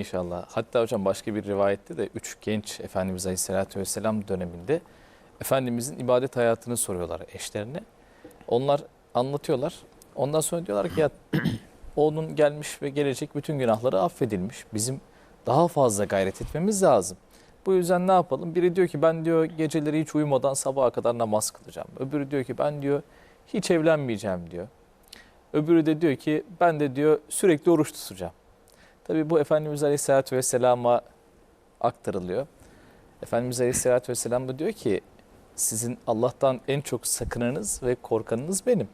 İnşallah. Hatta hocam başka bir rivayette de üç genç Efendimiz Aleyhisselatü Vesselam döneminde Efendimizin ibadet hayatını soruyorlar eşlerine. Onlar anlatıyorlar. Ondan sonra diyorlar ki ya onun gelmiş ve gelecek bütün günahları affedilmiş. Bizim daha fazla gayret etmemiz lazım. Bu yüzden ne yapalım? Biri diyor ki ben diyor geceleri hiç uyumadan sabaha kadar namaz kılacağım. Öbürü diyor ki ben diyor hiç evlenmeyeceğim diyor. Öbürü de diyor ki ben de diyor sürekli oruç tutacağım. Tabi bu Efendimiz Aleyhisselatü Vesselam'a aktarılıyor. Efendimiz Aleyhisselatü Vesselam da diyor ki sizin Allah'tan en çok sakınanız ve korkanınız benim.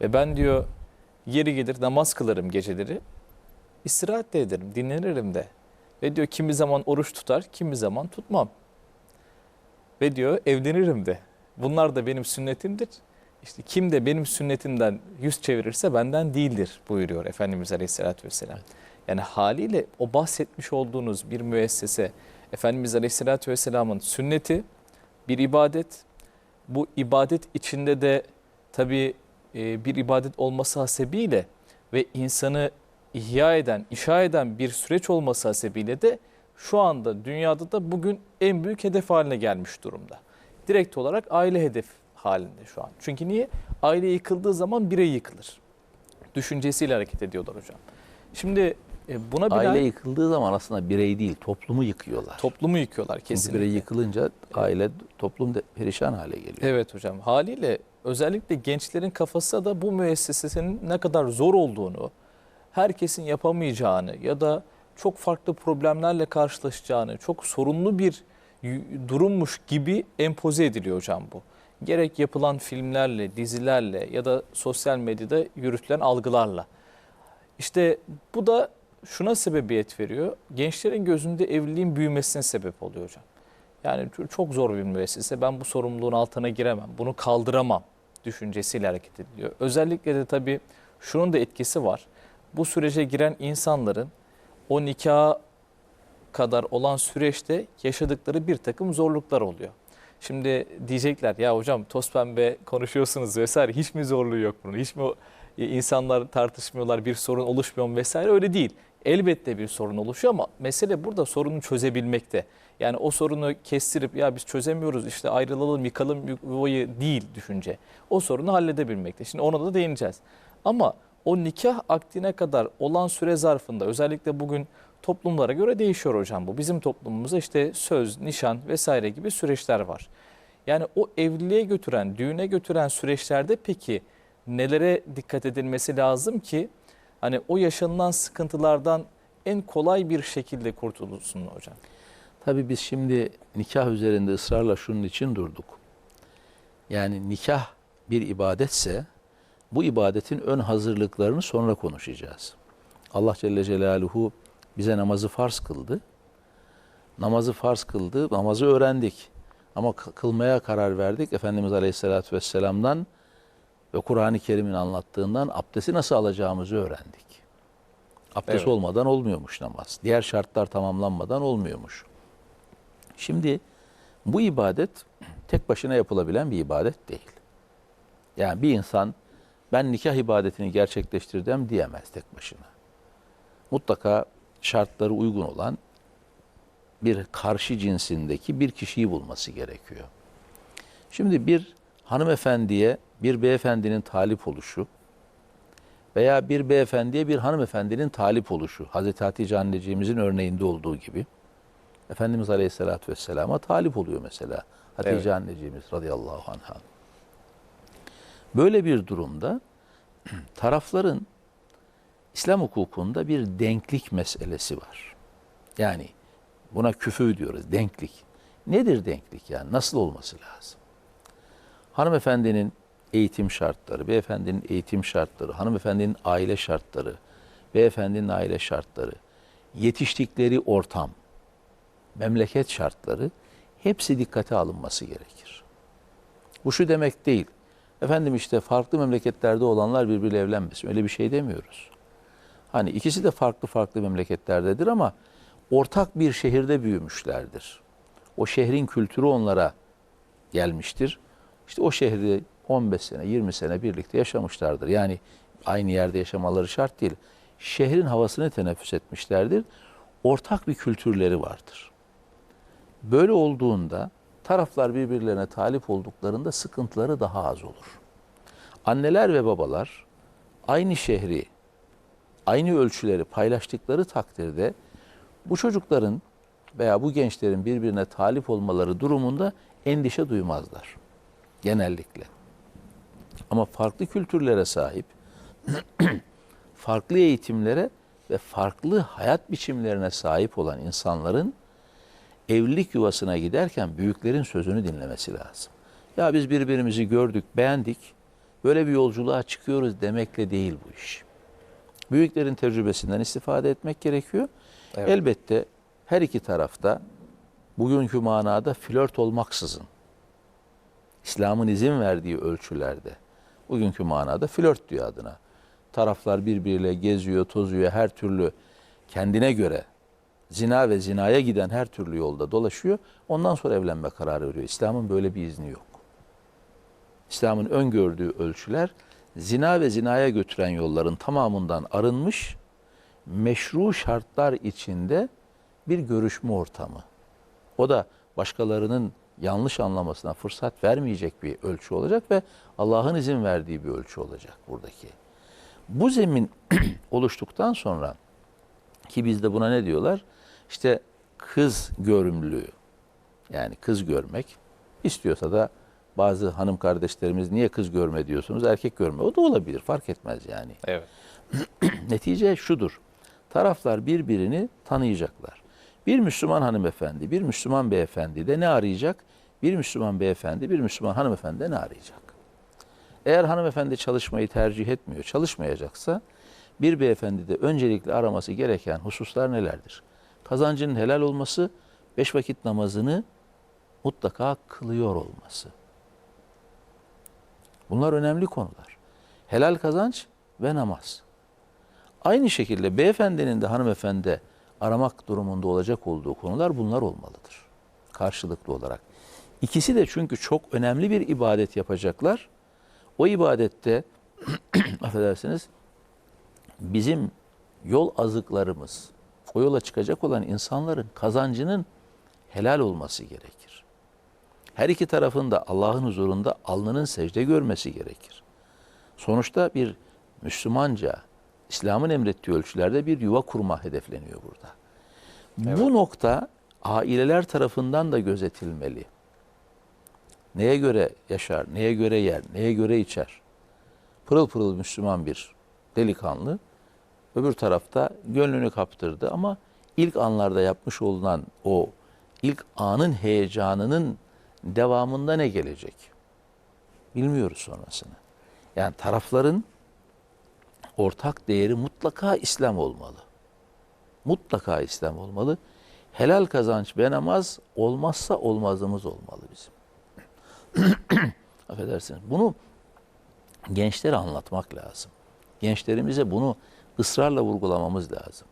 Ve ben diyor yeri gelir namaz kılarım geceleri. istirahat de ederim, dinlenirim de. Ve diyor kimi zaman oruç tutar, kimi zaman tutmam. Ve diyor evlenirim de. Bunlar da benim sünnetimdir. İşte kim de benim sünnetimden yüz çevirirse benden değildir buyuruyor Efendimiz Aleyhisselatü Vesselam. Yani haliyle o bahsetmiş olduğunuz bir müessese Efendimiz Aleyhisselatü Vesselam'ın sünneti bir ibadet. Bu ibadet içinde de tabii e, bir ibadet olması hasebiyle ve insanı ihya eden, işa eden bir süreç olması hasebiyle de şu anda dünyada da bugün en büyük hedef haline gelmiş durumda. Direkt olarak aile hedef halinde şu an. Çünkü niye? Aile yıkıldığı zaman birey yıkılır. Düşüncesiyle hareket ediyorlar hocam. Şimdi e, buna binaen Aile yıkıldığı zaman aslında birey değil, toplumu yıkıyorlar. toplumu yıkıyorlar kesinlikle. birey yıkılınca aile, toplum da perişan hale geliyor. Evet hocam. Haliyle özellikle gençlerin kafası da bu müessesesinin ne kadar zor olduğunu, herkesin yapamayacağını ya da çok farklı problemlerle karşılaşacağını, çok sorunlu bir durummuş gibi empoze ediliyor hocam bu. Gerek yapılan filmlerle, dizilerle ya da sosyal medyada yürütülen algılarla. İşte bu da şuna sebebiyet veriyor. Gençlerin gözünde evliliğin büyümesine sebep oluyor hocam. Yani çok zor bir müessese. Ben bu sorumluluğun altına giremem. Bunu kaldıramam düşüncesiyle hareket ediliyor. Özellikle de tabii şunun da etkisi var. Bu sürece giren insanların o nikaha kadar olan süreçte yaşadıkları bir takım zorluklar oluyor. Şimdi diyecekler ya hocam toz pembe konuşuyorsunuz vesaire hiç mi zorluğu yok bunun? Hiç mi e, insanlar tartışmıyorlar bir sorun oluşmuyor mu vesaire öyle değil. Elbette bir sorun oluşuyor ama mesele burada sorunu çözebilmekte. Yani o sorunu kestirip ya biz çözemiyoruz işte ayrılalım yıkalım yuvayı değil düşünce. O sorunu halledebilmekte. Şimdi ona da değineceğiz. Ama o nikah akdine kadar olan süre zarfında özellikle bugün toplumlara göre değişiyor hocam bu. Bizim toplumumuzda işte söz, nişan vesaire gibi süreçler var. Yani o evliliğe götüren, düğüne götüren süreçlerde peki nelere dikkat edilmesi lazım ki hani o yaşanılan sıkıntılardan en kolay bir şekilde kurtulursun hocam? Tabii biz şimdi nikah üzerinde ısrarla şunun için durduk. Yani nikah bir ibadetse bu ibadetin ön hazırlıklarını sonra konuşacağız. Allah Celle Celaluhu bize namazı farz kıldı. Namazı farz kıldı, namazı öğrendik. Ama kı- kılmaya karar verdik. Efendimiz Aleyhisselatü Vesselam'dan ve Kur'an-ı Kerim'in anlattığından abdesti nasıl alacağımızı öğrendik. Abdest Evet. olmadan olmuyormuş namaz. Diğer şartlar tamamlanmadan olmuyormuş. Şimdi bu ibadet tek başına yapılabilen bir ibadet değil. Yani bir insan ben nikah ibadetini gerçekleştirdim diyemez tek başına. Mutlaka şartları uygun olan bir karşı cinsindeki bir kişiyi bulması gerekiyor. Şimdi bir hanımefendiye bir beyefendinin talip oluşu veya bir beyefendiye bir hanımefendinin talip oluşu Hazreti Hatice anneciğimizin örneğinde olduğu gibi Efendimiz Aleyhisselatü Vesselam'a talip oluyor mesela. Hatice Evet. anneciğimiz radıyallahu anha. Böyle bir durumda tarafların İslam hukukunda bir denklik meselesi var. Yani buna küfü diyoruz, denklik. Nedir denklik yani? Nasıl olması lazım? Hanımefendinin eğitim şartları, beyefendinin eğitim şartları, hanımefendinin aile şartları, beyefendinin aile şartları, yetiştikleri ortam, memleket şartları hepsi dikkate alınması gerekir. Bu şu demek değil. Efendim işte farklı memleketlerde olanlar birbiriyle evlenmesin. Öyle bir şey demiyoruz. Hani ikisi de farklı farklı memleketlerdedir ama ortak bir şehirde büyümüşlerdir. O şehrin kültürü onlara gelmiştir. İşte o şehri 15 sene, 20 sene birlikte yaşamışlardır. Yani aynı yerde yaşamaları şart değil. Şehrin havasını teneffüs etmişlerdir. ortak bir kültürleri vardır. Böyle olduğunda taraflar birbirlerine talip olduklarında sıkıntıları daha az olur. Anneler ve babalar aynı şehri, aynı ölçüleri paylaştıkları takdirde bu çocukların veya bu gençlerin birbirine talip olmaları durumunda endişe duymazlar genellikle. Ama farklı kültürlere sahip, farklı eğitimlere ve farklı hayat biçimlerine sahip olan insanların evlilik yuvasına giderken büyüklerin sözünü dinlemesi lazım. Ya biz birbirimizi gördük, beğendik, böyle bir yolculuğa çıkıyoruz demekle değil bu iş. Büyüklerin tecrübesinden istifade etmek gerekiyor. Evet. Elbette her iki tarafta bugünkü manada flört olmaksızın İslam'ın izin verdiği ölçülerde bugünkü manada flört diyor adına. Taraflar birbiriyle geziyor, tozuyor, her türlü kendine göre zina ve zinaya giden her türlü yolda dolaşıyor. Ondan sonra evlenme kararı veriyor. İslam'ın böyle bir izni yok. İslam'ın öngördüğü ölçüler zina ve zinaya götüren yolların tamamından arınmış, meşru şartlar içinde bir görüşme ortamı. O da başkalarının yanlış anlamasına fırsat vermeyecek bir ölçü olacak ve Allah'ın izin verdiği bir ölçü olacak buradaki. Bu zemin oluştuktan sonra ki bizde buna ne diyorlar? İşte kız görümlülüğü. Yani kız görmek istiyorsa da bazı hanım kardeşlerimiz niye kız görme diyorsunuz erkek görme. O da olabilir fark etmez yani. Evet. Netice şudur. Taraflar birbirini tanıyacaklar. Bir Müslüman hanımefendi, bir Müslüman beyefendi de ne arayacak? Bir Müslüman beyefendi, bir Müslüman hanımefendi de ne arayacak? Eğer hanımefendi çalışmayı tercih etmiyor, çalışmayacaksa bir beyefendi de öncelikle araması gereken hususlar nelerdir? Kazancının helal olması, beş vakit namazını mutlaka kılıyor olması. Bunlar önemli konular. Helal kazanç ve namaz. Aynı şekilde beyefendinin de hanımefendi aramak durumunda olacak olduğu konular bunlar olmalıdır. Karşılıklı olarak. İkisi de çünkü çok önemli bir ibadet yapacaklar. O ibadette affedersiniz bizim yol azıklarımız, o yola çıkacak olan insanların kazancının helal olması gerekir. Her iki tarafın da Allah'ın huzurunda alnının secde görmesi gerekir. Sonuçta bir Müslümanca, İslam'ın emrettiği ölçülerde bir yuva kurma hedefleniyor burada. Bu nokta aileler tarafından da gözetilmeli. Neye göre yaşar, neye göre yer, neye göre içer? Pırıl pırıl Müslüman bir delikanlı öbür tarafta gönlünü kaptırdı ama ilk anlarda yapmış olunan o ilk anın heyecanının devamında ne gelecek? Bilmiyoruz sonrasını. Yani tarafların ortak değeri mutlaka İslam olmalı. Mutlaka İslam olmalı. Helal kazanç ve namaz olmazsa olmazımız olmalı bizim. Affedersiniz. Bunu gençlere anlatmak lazım. Gençlerimize bunu ısrarla vurgulamamız lazım.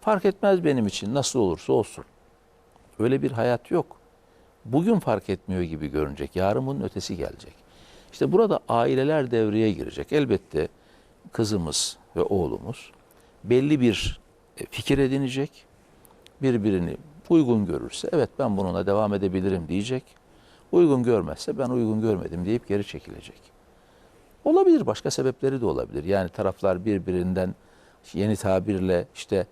Fark etmez benim için nasıl olursa olsun. Öyle bir hayat yok. Bugün fark etmiyor gibi görünecek. Yarın bunun ötesi gelecek. İşte burada aileler devreye girecek. Elbette kızımız ve oğlumuz belli bir e, fikir edinecek. Birbirini uygun görürse evet ben bununla devam edebilirim diyecek. Uygun görmezse ben uygun görmedim deyip geri çekilecek. Olabilir başka sebepleri de olabilir. Yani taraflar birbirinden yeni tabirle işte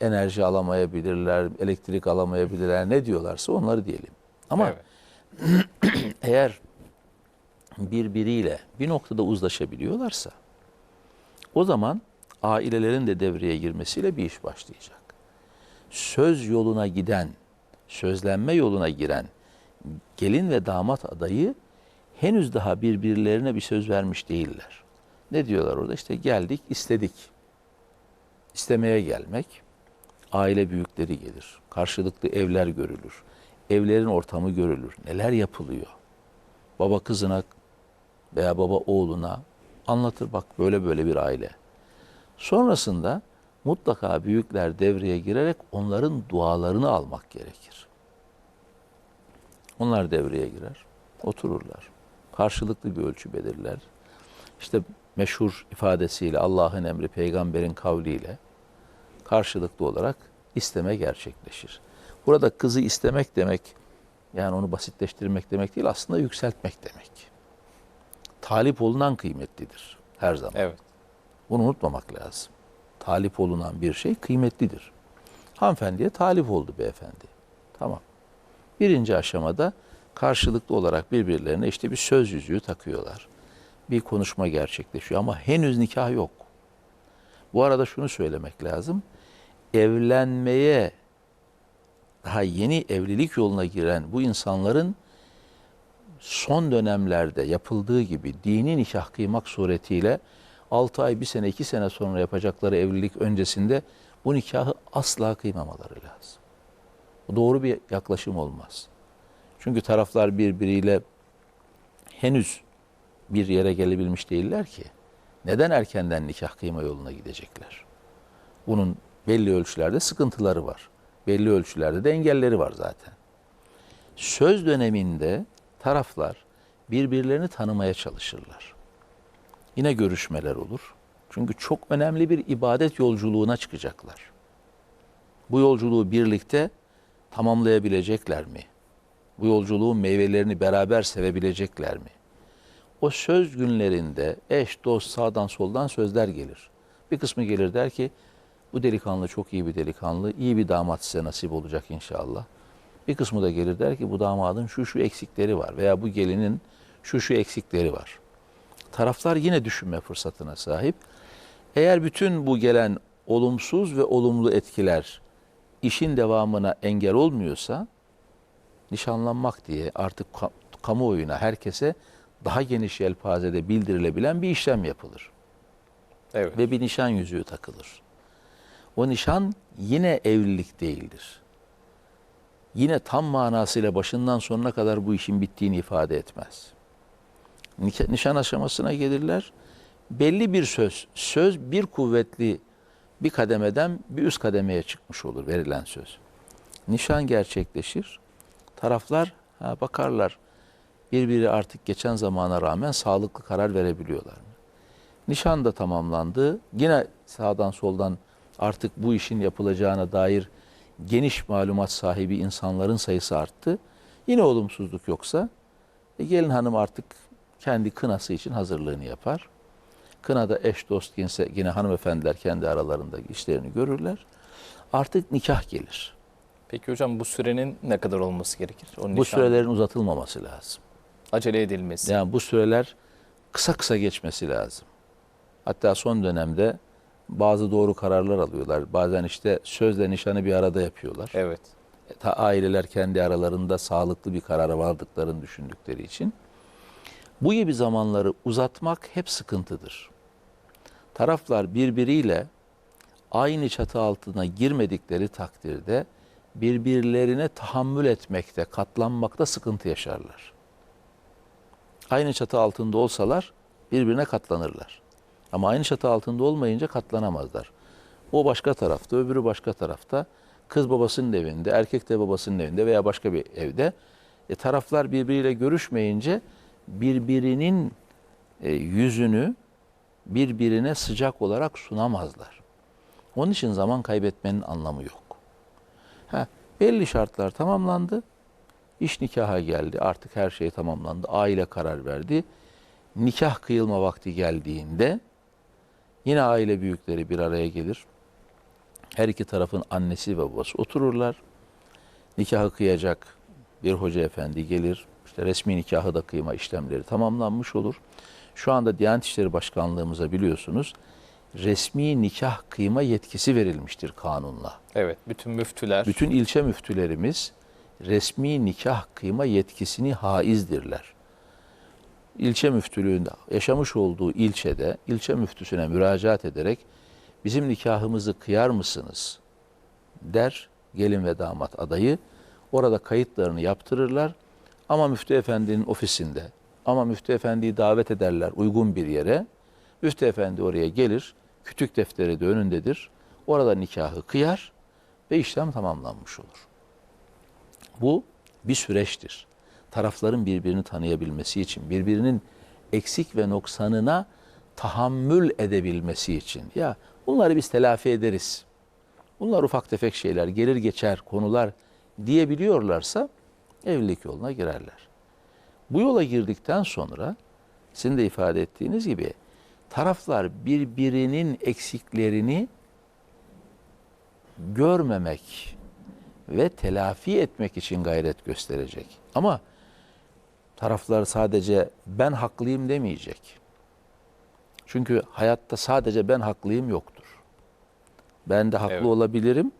enerji alamayabilirler, elektrik alamayabilirler ne diyorlarsa onları diyelim. Ama Evet. eğer birbiriyle bir noktada uzlaşabiliyorlarsa o zaman ailelerin de devreye girmesiyle bir iş başlayacak. Söz yoluna giden, sözlenme yoluna giren gelin ve damat adayı henüz daha birbirlerine bir söz vermiş değiller. Ne diyorlar orada? İşte geldik, istedik. İstemeye gelmek, aile büyükleri gelir. Karşılıklı evler görülür. Evlerin ortamı görülür. Neler yapılıyor? Baba kızına veya baba oğluna anlatır bak böyle böyle bir aile. Sonrasında mutlaka büyükler devreye girerek onların dualarını almak gerekir. Onlar devreye girer, otururlar. Karşılıklı bir ölçü belirler. İşte meşhur ifadesiyle Allah'ın emri peygamberin kavliyle karşılıklı olarak isteme gerçekleşir. Burada kızı istemek demek yani onu basitleştirmek demek değil aslında yükseltmek demek. Talip olunan kıymetlidir her zaman. Evet. Bunu unutmamak lazım. Talip olunan bir şey kıymetlidir. Hanımefendiye talip oldu beyefendi. Tamam. Birinci aşamada karşılıklı olarak birbirlerine işte bir söz yüzüğü takıyorlar. Bir konuşma gerçekleşiyor ama henüz nikah yok. Bu arada şunu söylemek lazım. Evlenmeye daha yeni evlilik yoluna giren bu insanların son dönemlerde yapıldığı gibi dini nikah kıymak suretiyle 6 ay, 1 sene, 2 sene sonra yapacakları evlilik öncesinde bu nikahı asla kıymamaları lazım. Bu doğru bir yaklaşım olmaz. Çünkü taraflar birbiriyle henüz bir yere gelebilmiş değiller ki. Neden erkenden nikah kıyma yoluna gidecekler? Bunun belli ölçülerde sıkıntıları var. Belli ölçülerde de engelleri var zaten. Söz döneminde taraflar birbirlerini tanımaya çalışırlar. Yine görüşmeler olur. Çünkü çok önemli bir ibadet yolculuğuna çıkacaklar. Bu yolculuğu birlikte tamamlayabilecekler mi? Bu yolculuğun meyvelerini beraber sevebilecekler mi? O söz günlerinde eş, dost, sağdan soldan sözler gelir. Bir kısmı gelir der ki, bu delikanlı çok iyi bir delikanlı, iyi bir damat size nasip olacak inşallah. Bir kısmı da gelir der ki bu damadın şu şu eksikleri var veya bu gelinin şu şu eksikleri var. Taraflar yine düşünme fırsatına sahip. Eğer bütün bu gelen olumsuz ve olumlu etkiler işin devamına engel olmuyorsa nişanlanmak diye artık ka- kamuoyuna herkese daha geniş yelpazede bildirilebilen bir işlem yapılır Evet. ve bir nişan yüzüğü takılır. O nişan yine evlilik değildir. Yine tam manasıyla başından sonuna kadar bu işin bittiğini ifade etmez. Nişan aşamasına gelirler. Belli bir söz, söz bir kuvvetli bir kademeden bir üst kademeye çıkmış olur verilen söz. Nişan gerçekleşir. Taraflar ha, bakarlar birbiri artık geçen zamana rağmen sağlıklı karar verebiliyorlar mı? Nişan da tamamlandı. Yine sağdan soldan artık bu işin yapılacağına dair geniş malumat sahibi insanların sayısı arttı. Yine olumsuzluk yoksa e, gelin hanım artık kendi kınası için hazırlığını yapar. Kınada eş dost yine, yine hanımefendiler kendi aralarında işlerini görürler. Artık nikah gelir. Peki hocam bu sürenin ne kadar olması gerekir? O Bu nişan sürelerin uzatılmaması lazım. acele edilmesi. Yani bu süreler kısa kısa geçmesi lazım. Hatta son dönemde bazı doğru kararlar alıyorlar. Bazen işte sözle nişanı bir arada yapıyorlar. Evet. Ta aileler kendi aralarında sağlıklı bir karara vardıklarını düşündükleri için. Bu gibi zamanları uzatmak hep sıkıntıdır. Taraflar birbiriyle aynı çatı altına girmedikleri takdirde birbirlerine tahammül etmekte, katlanmakta sıkıntı yaşarlar. Aynı çatı altında olsalar birbirine katlanırlar. Ama aynı çatı altında olmayınca katlanamazlar. O başka tarafta, öbürü başka tarafta. Kız babasının evinde, erkek de babasının evinde veya başka bir evde. E, taraflar birbiriyle görüşmeyince birbirinin e, yüzünü birbirine sıcak olarak sunamazlar. Onun için zaman kaybetmenin anlamı yok. Ha, belli şartlar tamamlandı. İş nikaha geldi. Artık her şey tamamlandı. Aile karar verdi. Nikah kıyılma vakti geldiğinde yine aile büyükleri bir araya gelir. Her iki tarafın annesi ve babası otururlar. Nikahı kıyacak bir hoca efendi gelir. İşte resmi nikahı da kıyma işlemleri tamamlanmış olur. Şu anda Diyanet İşleri Başkanlığımıza biliyorsunuz resmi nikah kıyma yetkisi verilmiştir kanunla. Evet. Bütün müftüler. Bütün ilçe müftülerimiz resmi nikah kıyma yetkisini haizdirler. İlçe müftülüğünde yaşamış olduğu ilçede ilçe müftüsüne müracaat ederek bizim nikahımızı kıyar mısınız der gelin ve damat adayı. Orada kayıtlarını yaptırırlar ama müftü efendinin ofisinde ama müftü efendiyi davet ederler uygun bir yere. Müftü efendi oraya gelir, kütük defteri de önündedir. Orada nikahı kıyar ve işlem tamamlanmış olur. Bu bir süreçtir. Tarafların birbirini tanıyabilmesi için, birbirinin eksik ve noksanına tahammül edebilmesi için. Ya bunları biz telafi ederiz. Bunlar ufak tefek şeyler, gelir geçer konular diyebiliyorlarsa evlilik yoluna girerler. Bu yola girdikten sonra sizin de ifade ettiğiniz gibi taraflar birbirinin eksiklerini görmemek ve telafi etmek için gayret gösterecek. Ama taraflar sadece ben haklıyım demeyecek. Çünkü hayatta sadece ben haklıyım yoktur. Ben de haklı Evet. olabilirim.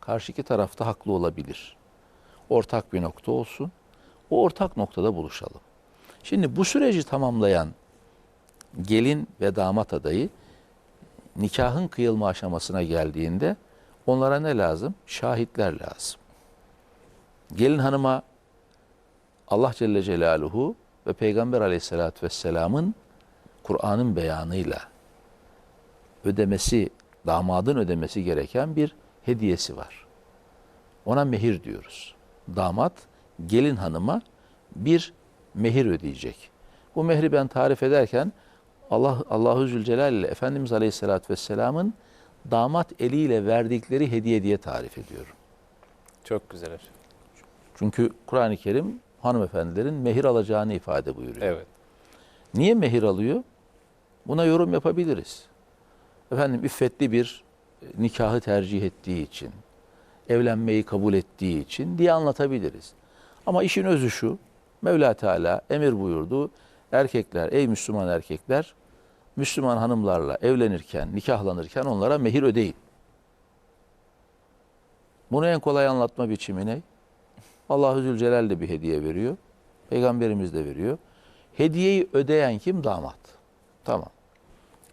Karşıki tarafta haklı olabilir. Ortak bir nokta olsun. O ortak noktada buluşalım. Şimdi bu süreci tamamlayan gelin ve damat adayı nikahın kıyılma aşamasına geldiğinde onlara ne lazım? Şahitler lazım. Gelin hanıma Allah Celle Celaluhu ve Peygamber Aleyhisselatü Vesselam'ın Kur'an'ın beyanıyla ödemesi, damadın ödemesi gereken bir hediyesi var. Ona mehir diyoruz. Damat gelin hanıma bir mehir ödeyecek. Bu mehri ben tarif ederken Allah Allahu Zülcelal ile Efendimiz Aleyhisselatü Vesselam'ın damat eliyle verdikleri hediye diye tarif ediyorum. Çok güzel hocam. Çünkü Kur'an-ı Kerim hanımefendilerin mehir alacağını ifade buyuruyor. Evet. Niye mehir alıyor? Buna yorum yapabiliriz. Efendim iffetli bir e, nikahı tercih ettiği için, evlenmeyi kabul ettiği için diye anlatabiliriz. Ama işin özü şu, Mevla Teala emir buyurdu. Erkekler, ey Müslüman erkekler, Müslüman hanımlarla evlenirken, nikahlanırken onlara mehir ödeyin. Bunu en kolay anlatma biçimi ne? Allahu Zülcelal de bir hediye veriyor. Peygamberimiz de veriyor. Hediyeyi ödeyen kim? Damat. Tamam.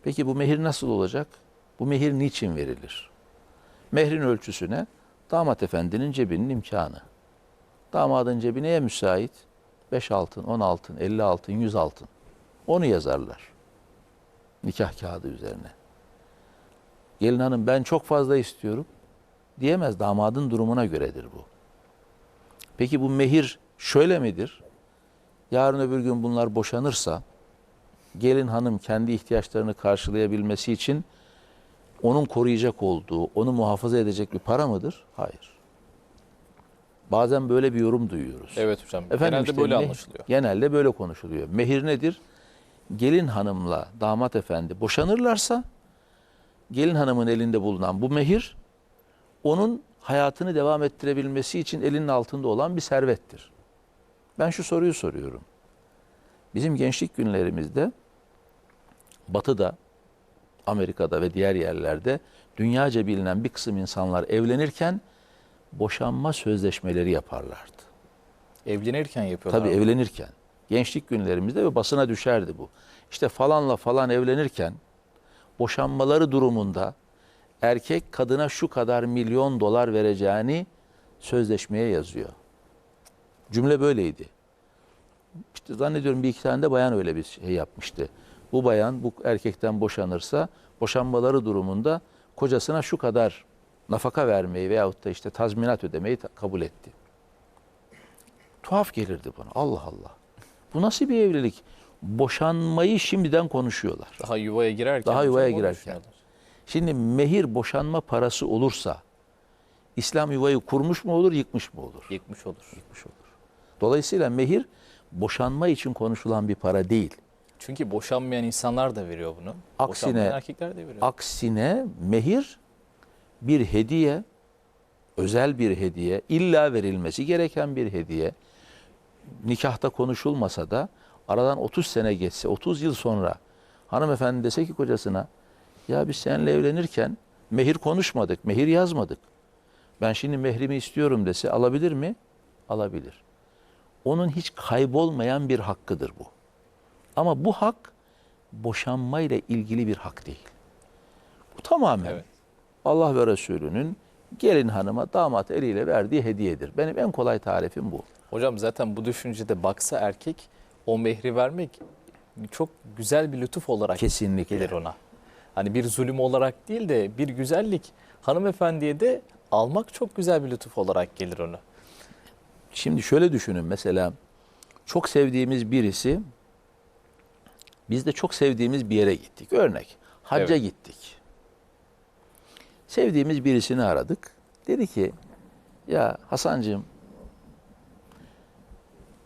Peki bu mehir nasıl olacak? Bu mehir niçin verilir? Mehrin ölçüsü ne? Damat efendinin cebinin imkanı. Damadın cebi neye müsait? 5 altın, 10 altın, 50 altın, 100 altın. Onu yazarlar. Nikah kağıdı üzerine. Gelin hanım ben çok fazla istiyorum diyemez. Damadın durumuna göredir bu. Peki bu mehir şöyle midir? Yarın öbür gün bunlar boşanırsa gelin hanım kendi ihtiyaçlarını karşılayabilmesi için onun koruyacak olduğu, onu muhafaza edecek bir para mıdır? Hayır. Bazen böyle bir yorum duyuyoruz. Evet hocam. Efendim Genelde işte böyle anlaşılıyor. Genelde böyle konuşuluyor. Mehir nedir? Gelin hanımla damat efendi boşanırlarsa gelin hanımın elinde bulunan bu mehir onun hayatını devam ettirebilmesi için elinin altında olan bir servettir. Ben şu soruyu soruyorum. Bizim gençlik günlerimizde Batı'da, Amerika'da ve diğer yerlerde dünyaca bilinen bir kısım insanlar evlenirken boşanma sözleşmeleri yaparlardı. Evlenirken yapıyorlar. Tabii bunu. evlenirken. Gençlik günlerimizde ve basına düşerdi bu. İşte falanla falan evlenirken boşanmaları durumunda erkek kadına şu kadar milyon dolar vereceğini sözleşmeye yazıyor. Cümle böyleydi. İşte zannediyorum bir iki tane de bayan öyle bir şey yapmıştı. Bu bayan bu erkekten boşanırsa boşanmaları durumunda kocasına şu kadar nafaka vermeyi veyahut da işte tazminat ödemeyi kabul etti. Tuhaf gelirdi bana. Allah Allah. Bu nasıl bir evlilik? Boşanmayı şimdiden konuşuyorlar. Daha yuvaya girerken. Daha yuvaya girerken. düşünüyorlar. Şimdi mehir boşanma parası olursa İslam yuvayı kurmuş mu olur, yıkmış mı olur? Yıkmış olur. Yıkmış olur. Dolayısıyla mehir boşanma için konuşulan bir para değil. Çünkü boşanmayan insanlar da veriyor bunu. Aksine- Boşanmayan erkekler de veriyor. Aksine mehir bir hediye, özel bir hediye, illa verilmesi gereken bir hediye. Nikahta konuşulmasa da aradan 30 sene geçse, 30 yıl sonra hanımefendi dese ki kocasına ya biz seninle evlenirken mehir konuşmadık, mehir yazmadık. Ben şimdi mehrimi istiyorum dese alabilir mi? Alabilir. Onun hiç kaybolmayan bir hakkıdır bu. Ama bu hak boşanmayla ilgili bir hak değil. Bu tamamen Evet. Allah ve Resulü'nün gelin hanıma damat eliyle verdiği hediyedir. Benim en kolay tarifim bu. Hocam zaten bu düşüncede baksa erkek o mehri vermek çok güzel bir lütuf olarak Kesinlikle. gelir ona. Hani bir zulüm olarak değil de bir güzellik hanımefendiye de almak çok güzel bir lütuf olarak gelir ona. Şimdi şöyle düşünün mesela çok sevdiğimiz birisi biz de çok sevdiğimiz bir yere gittik. Örnek hacca Evet. gittik. Sevdiğimiz birisini aradık. Dedi ki ya Hasancığım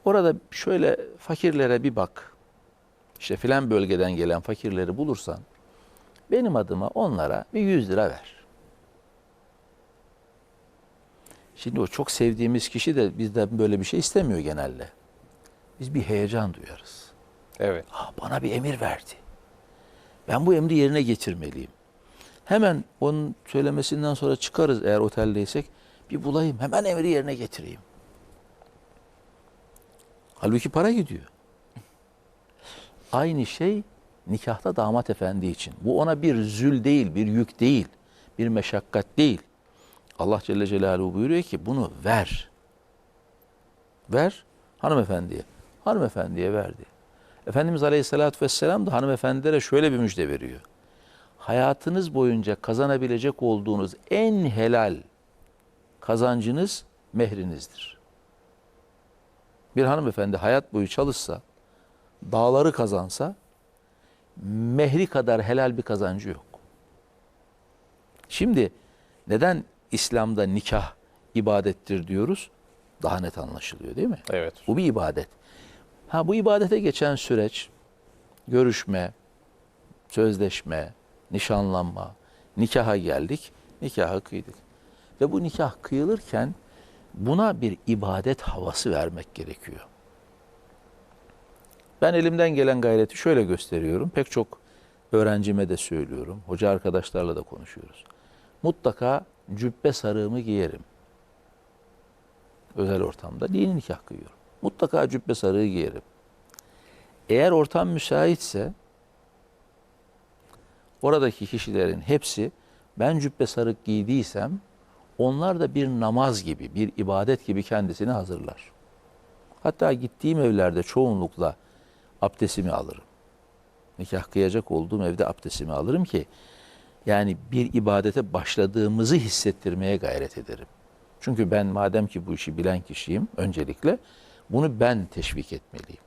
orada şöyle fakirlere bir bak. İşte filan bölgeden gelen fakirleri bulursan benim adıma onlara bir 100 lira ver. Şimdi o çok sevdiğimiz kişi de bizden böyle bir şey istemiyor genelde. Biz bir heyecan duyarız. Evet. "Aa, bana bir emir verdi. Ben bu emri yerine getirmeliyim. Hemen onun söylemesinden sonra çıkarız eğer oteldeysek. Bir bulayım, hemen emri yerine getireyim. Halbuki para gidiyor. Aynı şey nikahta damat efendi için. Bu ona bir zül değil, bir yük değil, bir meşakkat değil. Allah Celle Celaluhu buyuruyor ki bunu ver. Ver hanımefendiye. Hanımefendiye verdi. Efendimiz Aleyhisselatü Vesselam da hanımefendilere şöyle bir müjde veriyor. Hayatınız boyunca kazanabilecek olduğunuz en helal kazancınız mehrinizdir. Bir hanımefendi hayat boyu çalışsa, dağları kazansa, mehri kadar helal bir kazancı yok. Şimdi neden İslam'da nikah ibadettir diyoruz? Daha net anlaşılıyor değil mi? Evet. Bu bir ibadet. Ha bu ibadete geçen süreç görüşme, sözleşme, nişanlanma, nikaha geldik, nikahı kıydık. Ve bu nikah kıyılırken buna bir ibadet havası vermek gerekiyor. Ben elimden gelen gayreti şöyle gösteriyorum. Pek çok öğrencime de söylüyorum. Hoca arkadaşlarla da konuşuyoruz. Mutlaka cübbe sarığımı giyerim. Özel ortamda dini nikah kıyıyorum. Mutlaka cübbe sarığı giyerim. Eğer ortam müsaitse oradaki kişilerin hepsi ben cübbe sarık giydiysem onlar da bir namaz gibi, bir ibadet gibi kendisini hazırlar. Hatta gittiğim evlerde çoğunlukla abdestimi alırım. Nikah kıyacak olduğum evde abdestimi alırım ki yani bir ibadete başladığımızı hissettirmeye gayret ederim. Çünkü ben madem ki bu işi bilen kişiyim öncelikle bunu ben teşvik etmeliyim.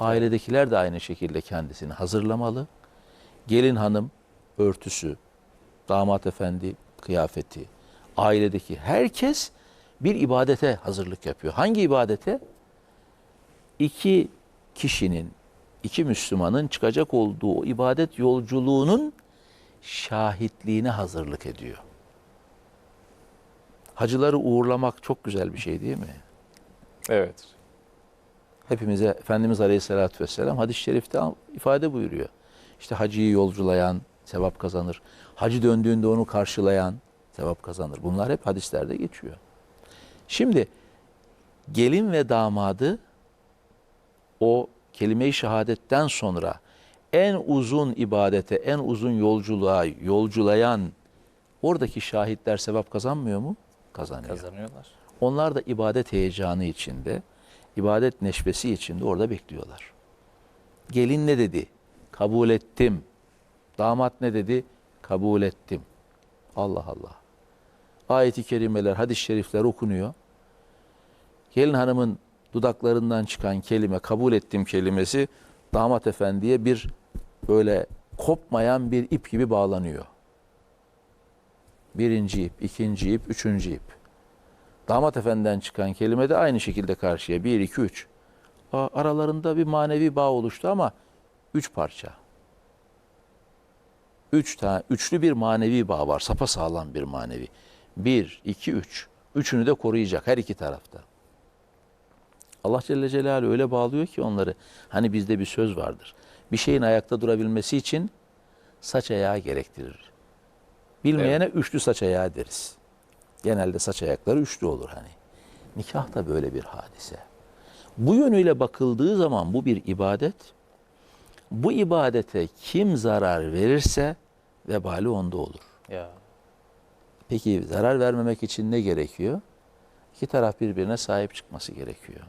Ailedekiler de aynı şekilde kendisini hazırlamalı. Gelin hanım örtüsü, damat efendi kıyafeti, ailedeki herkes bir ibadete hazırlık yapıyor. Hangi ibadete? İki kişinin, iki Müslümanın çıkacak olduğu o ibadet yolculuğunun şahitliğine hazırlık ediyor. Hacıları uğurlamak çok güzel bir şey değil mi? Evet. Hepimize Efendimiz Aleyhisselatü Vesselam hadis-i şerifte ifade buyuruyor. İşte hacıyı yolculayan sevap kazanır. Hacı döndüğünde onu karşılayan sevap kazanır. Bunlar hep hadislerde geçiyor. Şimdi gelin ve damadı o kelime-i şehadetten sonra en uzun ibadete, en uzun yolculuğa yolculayan oradaki şahitler sevap kazanmıyor mu? Kazanıyor. Kazanıyorlar. Onlar da ibadet heyecanı içinde, ibadet neşvesi içinde orada bekliyorlar. Gelin ne dedi? Kabul ettim. Damat ne dedi? Kabul ettim. Allah Allah. Ayet-i kerimeler, hadis-i şerifler okunuyor. Gelin hanımın dudaklarından çıkan kelime, kabul ettim kelimesi damat efendiye bir böyle kopmayan bir ip gibi bağlanıyor. Birinci ip, ikinci ip, üçüncü ip. Damat efendiden çıkan kelime de aynı şekilde karşıya. Bir, iki, üç. Aralarında bir manevi bağ oluştu ama üç parça. Üç tane, üçlü bir manevi bağ var. Sapa sağlam bir manevi. Bir, iki, üç. Üçünü de koruyacak her iki tarafta. Allah Celle Celaluhu öyle bağlıyor ki onları. Hani bizde bir söz vardır. Bir şeyin ayakta durabilmesi için saç ayağı gerektirir. Bilmeyene üçlü saç ayağı deriz. Genelde saç ayakları üçlü olur hani. Nikah da böyle bir hadise. Bu yönüyle bakıldığı zaman bu bir ibadet. Bu ibadete kim zarar verirse vebali onda olur. Ya. Peki zarar vermemek için ne gerekiyor? İki taraf birbirine sahip çıkması gerekiyor.